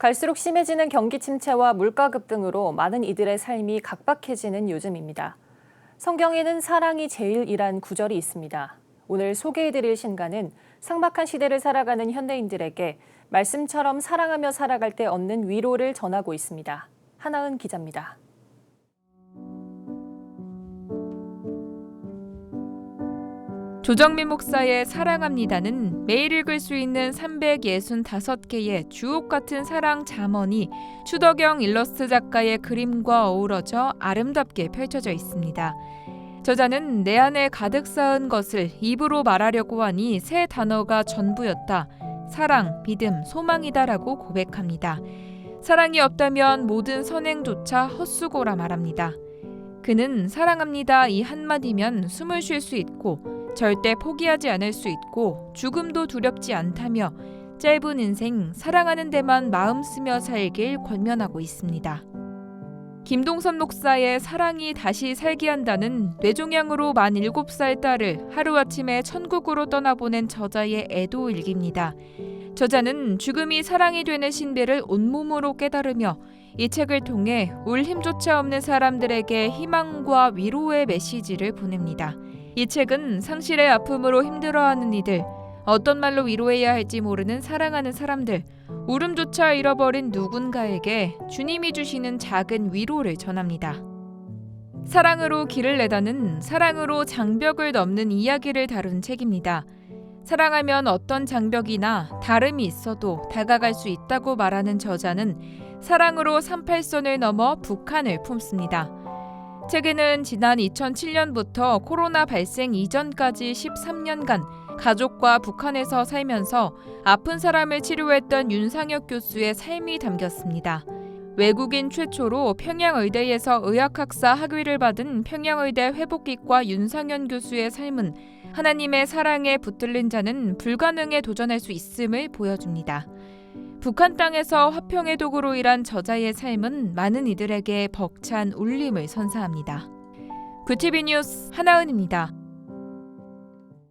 갈수록 심해지는 경기 침체와 물가 급등으로 많은 이들의 삶이 각박해지는 요즘입니다. 성경에는 사랑이 제일이란 구절이 있습니다. 오늘 소개해드릴 신가는 삭막한 시대를 살아가는 현대인들에게 말씀처럼 사랑하며 살아갈 때 얻는 위로를 전하고 있습니다. 하나은 기자입니다. 조정민 목사의 사랑합니다는 매일 읽을 수 있는 365개의 주옥 같은 사랑 잠언이 추덕영 일러스트 작가의 그림과 어우러져 아름답게 펼쳐져 있습니다. 저자는 내 안에 가득 쌓은 것을 입으로 말하려고 하니 세 단어가 전부였다. 사랑, 믿음, 소망이다라고 고백합니다. 사랑이 없다면 모든 선행조차 헛수고라 말합니다. 그는 사랑합니다 이 한마디면 숨을 쉴 수 있고 절대 포기하지 않을 수 있고 죽음도 두렵지 않다며 짧은 인생 사랑하는 데만 마음 쓰며 살길 권면하고 있습니다. 김동선 목사의 사랑이 다시 살게 한다는 뇌종양으로 만 7살 딸을 하루아침에 천국으로 떠나보낸 저자의 애도 일기입니다. 저자는 죽음이 사랑이 되는 신비를 온몸으로 깨달으며 이 책을 통해 울 힘조차 없는 사람들에게 희망과 위로의 메시지를 보냅니다. 이 책은 상실의 아픔으로 힘들어하는 이들, 어떤 말로 위로해야 할지 모르는 사랑하는 사람들, 울음조차 잃어버린 누군가에게 주님이 주시는 작은 위로를 전합니다. 사랑으로 길을 내다는 사랑으로 장벽을 넘는 이야기를 다룬 책입니다. 사랑하면 어떤 장벽이나 다름이 있어도 다가갈 수 있다고 말하는 저자는 사랑으로 38선을 넘어 북한을 품습니다. 책에는 지난 2007년부터 코로나 발생 이전까지 13년간 가족과 북한에서 살면서 아픈 사람을 치료했던 윤상혁 교수의 삶이 담겼습니다. 외국인 최초로 평양의대에서 의학학사 학위를 받은 평양의대 회복기과 윤상현 교수의 삶은 하나님의 사랑에 붙들린 자는 불가능에 도전할 수 있음을 보여줍니다. 북한 땅에서 화평의 도구로 일한 저자의 삶은 많은 이들에게 벅찬 울림을 선사합니다. 구티비 뉴스 하나은입니다.